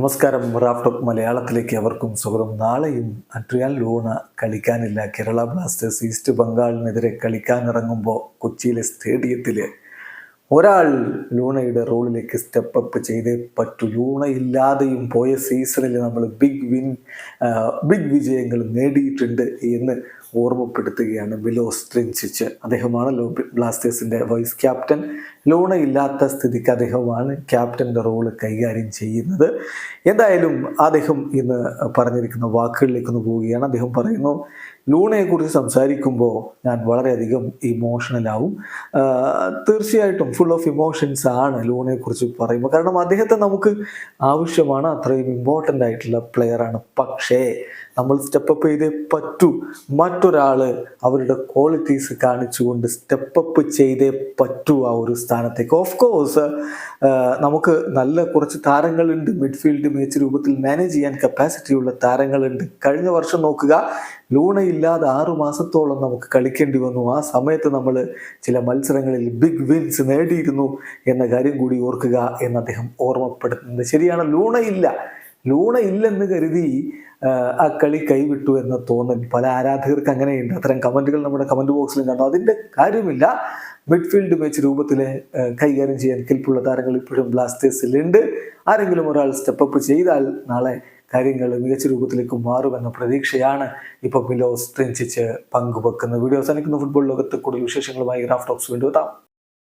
നമസ്കാരം. റാഫ്റ്റോക്ക് മലയാളത്തിലേക്ക് അവർക്കും സ്വാഗതം. നാളെയും അട്രിയാൻ ലൂണ കളിക്കാനില്ല. കേരള ബ്ലാസ്റ്റേഴ്സ് ഈസ്റ്റ് ബംഗാളിനെതിരെ കളിക്കാനിറങ്ങുമ്പോൾ കൊച്ചിയിലെ സ്റ്റേഡിയത്തിൽ ഒരാൾ ലൂണയുടെ റോളിലേക്ക് സ്റ്റെപ്പ് അപ്പ് ചെയ്തേ പറ്റൂ. ലൂണ ഇല്ലാതെയും പോയ സീസണിൽ നമ്മൾ ബിഗ് വിൻ ബിഗ് വിജയങ്ങൾ നേടിയിട്ടുണ്ട് എന്ന് ഓർമ്മപ്പെടുത്തുകയാണ് ബിലോ സ്ട്രിൻസിച്ച് അദ്ദേഹമാണ് ലോ ബ്ലാസ്റ്റേഴ്സിന്റെ വൈസ് ക്യാപ്റ്റൻ ലൂണ ഇല്ലാത്ത സ്ഥിതിക്ക് അദ്ദേഹമാണ് ക്യാപ്റ്റന്റെ റോൾ കൈകാര്യം ചെയ്യുന്നത്. എന്തായാലും അദ്ദേഹം ഇന്ന് പറഞ്ഞിരിക്കുന്ന വാക്കുകളിലേക്ക് ഒന്ന് പോവുകയാണ്. അദ്ദേഹം പറയുന്നു ലൂണയെക്കുറിച്ച് സംസാരിക്കുമ്പോൾ ഞാൻ വളരെയധികം ഇമോഷണലാവും തീർച്ചയായിട്ടും ഫുൾ ഓഫ് ഇമോഷൻസ് ആണ് ലൂണയെക്കുറിച്ച് പറയുമ്പോൾ. കാരണം അദ്ദേഹത്തെ നമുക്ക് ആവശ്യമാണ് അത്രയും ഇമ്പോർട്ടന്റ് ആയിട്ടുള്ള പ്ലെയറാണ് പക്ഷേ നമ്മൾ സ്റ്റെപ്പ് ചെയ്തേ പറ്റൂ. മറ്റൊരാൾ അവരുടെ ക്വാളിറ്റീസ് കാണിച്ചുകൊണ്ട് സ്റ്റെപ്പ് ചെയ്തേ പറ്റൂ ആ ഒരു സ്ഥാനത്തേക്ക്. ഓഫ് കോഴ്സ് നമുക്ക് നല്ല കുറച്ച് താരങ്ങളുണ്ട്. മിഡ്ഫീൽഡ് മികച്ച രൂപത്തിൽ മാനേജ് ചെയ്യാൻ കപ്പാസിറ്റി ഉള്ള താരങ്ങളുണ്ട്. കഴിഞ്ഞ വർഷം നോക്കുക ലൂണയില്ലാതെ ആറു മാസത്തോളം നമുക്ക് കളിക്കേണ്ടി വന്നു. ആ സമയത്ത് നമ്മൾ ചില മത്സരങ്ങളിൽ ബിഗ് വിൻസ് നേടിയിരുന്നു എന്ന കാര്യം കൂടി ഓർക്കുക എന്ന് അദ്ദേഹം ഓർമ്മപ്പെടുത്തുന്നത്. ശരിയാണ് ലൂണയില്ല. ലൂണ ഇല്ലെന്ന് കരുതി ആ കളി കൈവിട്ടു എന്ന തോന്നൽ പല ആരാധകർക്ക് അങ്ങനെയുണ്ട്. അത്തരം കമന്റുകൾ നമ്മുടെ കമന്റ് ബോക്സിലും കണ്ടു. അതിന്റെ കാര്യമില്ല. മിഡ്ഫീൽഡ് മാച്ച് രൂപത്തിൽ കൈകാര്യം ചെയ്യാൻ കെൽപ്പുള്ള താരങ്ങൾ ഇപ്പോഴും ബ്ലാസ്റ്റേഴ്സിലുണ്ട്. ആരെങ്കിലും ഒരാൾ സ്റ്റെപ്പ് ചെയ്താൽ നാളെ കാര്യങ്ങൾ മികച്ച രൂപത്തിലേക്ക് മാറുമെന്ന പ്രതീക്ഷയാണ് ഇപ്പോൾ മിലോസ് ട്രിഞ്ചിച്ച് പങ്കുവെക്കുന്നത്. വീഡിയോ അവസാനിക്കുന്ന. ഫുട്ബോൾ ലോകത്ത് കൂടുതൽ വിശേഷങ്ങളുമായി ഗ്രാഫ് ടോക്സ് വീണ്ടും